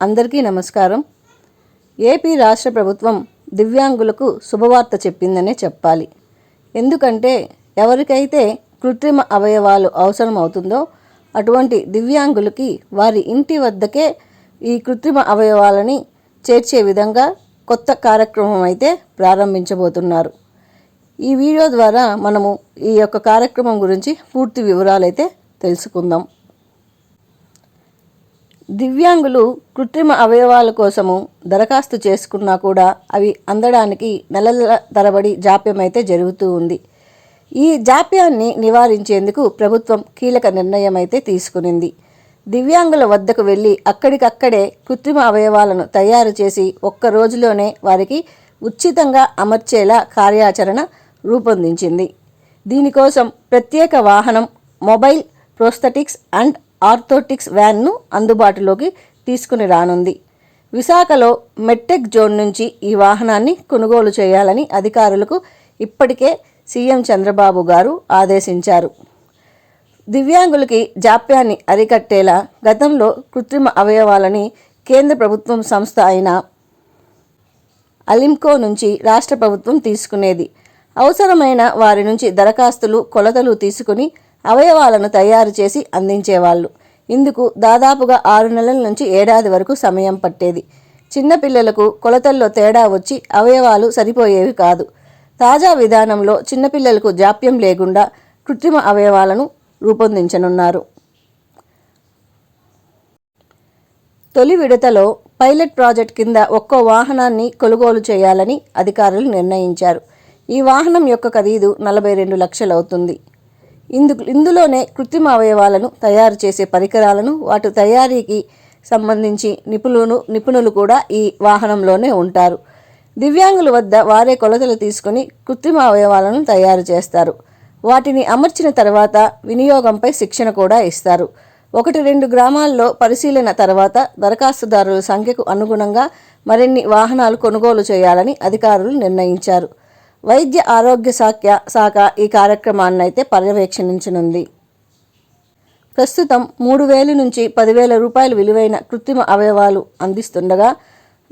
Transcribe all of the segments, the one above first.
అందరికీ నమస్కారం. ఏపీ రాష్ట్ర ప్రభుత్వం దివ్యాంగులకు శుభవార్త చెప్పిందనే చెప్పాలి. ఎందుకంటే ఎవరికైతే కృత్రిమ అవయవాలు అవసరం అవుతుందో అటువంటి దివ్యాంగులకి వారి ఇంటి వద్దకే ఈ కృత్రిమ అవయవాలని చేర్చే విధంగా కొత్త కార్యక్రమం అయితే ప్రారంభించబోతున్నారు. ఈ వీడియో ద్వారా మనము ఈ యొక్క కార్యక్రమం గురించి పూర్తి వివరాలైతే తెలుసుకుందాం. దివ్యాంగులు కృత్రిమ అవయవాల కోసము దరఖాస్తు చేసుకున్నా కూడా అవి అందడానికి నెలల తరబడి జాప్యం అయితే జరుగుతూ ఉంది. ఈ జాప్యాన్ని నివారించేందుకు ప్రభుత్వం కీలక నిర్ణయం అయితే తీసుకునింది. దివ్యాంగుల వద్దకు వెళ్ళి అక్కడికక్కడే కృత్రిమ అవయవాలను తయారు చేసి ఒక్క రోజులోనే వారికి ఉచితంగా అమర్చేలా కార్యాచరణ రూపొందించింది. దీనికోసం ప్రత్యేక వాహనం మొబైల్ ప్రోస్థటిక్స్ అండ్ ఆర్థోటిక్స్ వ్యాన్ను అందుబాటులోకి తీసుకుని రానుంది. విశాఖలో మెట్టెక్ జోన్ నుంచి ఈ వాహనాన్ని కొనుగోలు చేయాలని అధికారులకు ఇప్పటికే సీఎం చంద్రబాబు గారు ఆదేశించారు. దివ్యాంగులకి జాప్యాన్ని అరికట్టేలా గతంలో కృత్రిమ అవయవాలని కేంద్ర ప్రభుత్వం సంస్థ అయిన అలింకో నుంచి రాష్ట్ర ప్రభుత్వం తీసుకునేది. అవసరమైన వారి నుంచి దరఖాస్తులు కొలతలు తీసుకుని అవయవాలను తయారు చేసి అందించేవాళ్ళు. ఇందుకు దాదాపుగా ఆరు నెలల నుంచి ఏడాది వరకు సమయం పట్టేది. చిన్నపిల్లలకు కొలతల్లో తేడా వచ్చి అవయవాలు సరిపోయేవి కాదు. తాజా విధానంలో చిన్నపిల్లలకు జాప్యం లేకుండా కృత్రిమ అవయవాలను రూపొందించనున్నారు. తొలి విడతలో పైలట్ ప్రాజెక్ట్ కింద ఒక్కో వాహనాన్ని కొనుగోలు చేయాలని అధికారులు నిర్ణయించారు. ఈ వాహనం యొక్క ఖరీదు నలభై రెండు లక్షలవుతుంది. ఇందుకు ఇందు ఇందులోనే కృత్రిమ అవయవాలను తయారు చేసే పరికరాలను వాటి తయారీకి సంబంధించి నిపుణులు నిపుణులు కూడా ఈ వాహనంలోనే ఉంటారు. దివ్యాంగుల వద్ద వారే కొలతలు తీసుకుని కృత్రిమ అవయవాలను తయారు చేస్తారు. వాటిని అమర్చిన తర్వాత వినియోగంపై శిక్షణ కూడా ఇస్తారు. ఒకటి రెండు గ్రామాల్లో పరిశీలన తర్వాత దరఖాస్తుదారుల సంఖ్యకు అనుగుణంగా మరిన్ని వాహనాలు కొనుగోలు చేయాలని అధికారులు నిర్ణయించారు. వైద్య ఆరోగ్య శాఖ శాఖ ఈ కార్యక్రమాన్ని అయితే పర్యవేక్షించనుంది ప్రస్తుతం మూడు వేలు నుంచి పదివేల రూపాయల విలువైన కృత్రిమ అవయవాలు అందిస్తుండగా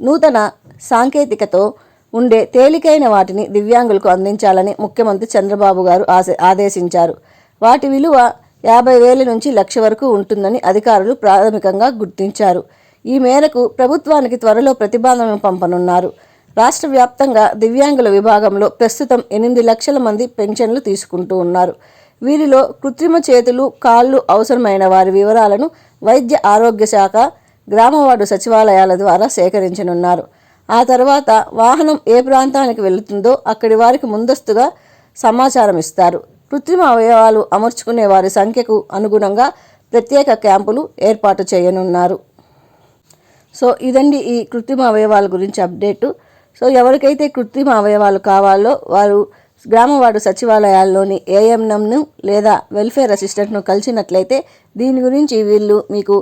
నూతన సాంకేతికతో ఉండే తేలికైన వాటిని దివ్యాంగులకు అందించాలని ముఖ్యమంత్రి చంద్రబాబు గారు ఆశ- ఆదేశించారు. వాటి విలువ యాభై వేల నుంచి లక్ష వరకు ఉంటుందని అధికారులు ప్రాథమికంగా గుర్తించారు. ఈ మేరకు ప్రభుత్వానికి త్వరలో ప్రతిపాదనలు పంపనున్నారు. రాష్ట్ర వ్యాప్తంగా దివ్యాంగుల విభాగంలో ప్రస్తుతం ఎనిమిది లక్షల మంది పెన్షన్లు తీసుకుంటూ ఉన్నారు. వీరిలో కృత్రిమ చేతులు కాళ్ళు అవసరమైన వారి వివరాలను వైద్య ఆరోగ్య శాఖ గ్రామవార్డు సచివాలయాల ద్వారా సేకరించనున్నారు. ఆ తర్వాత వాహనం ఏ ప్రాంతానికి వెళుతుందో అక్కడి వారికి ముందస్తుగా సమాచారం ఇస్తారు. కృత్రిమ అవయవాలు అమర్చుకునే వారి సంఖ్యకు అనుగుణంగా ప్రత్యేక క్యాంపులు ఏర్పాటు చేయనున్నారు. సో ఇదండి ఈ కృత్రిమ అవయవాల గురించి అప్డేటు. సో ఎవరికైతే కృత్రిమ అవయవాలు కావాలో వారు గ్రామవాడు సచివాలయాల్లోని ఏఎంఎంను లేదా వెల్ఫేర్ అసిస్టెంట్ను కలిసినట్లయితే దీని గురించి వీళ్ళు మీకు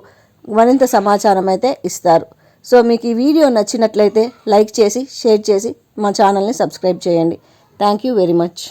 మరింత సమాచారం అయితే ఇస్తారు. సో మీకు ఈ వీడియో నచ్చినట్లయితే లైక్ చేసి షేర్ చేసి మా ఛానల్ని సబ్స్క్రైబ్ చేయండి. Thank you very much.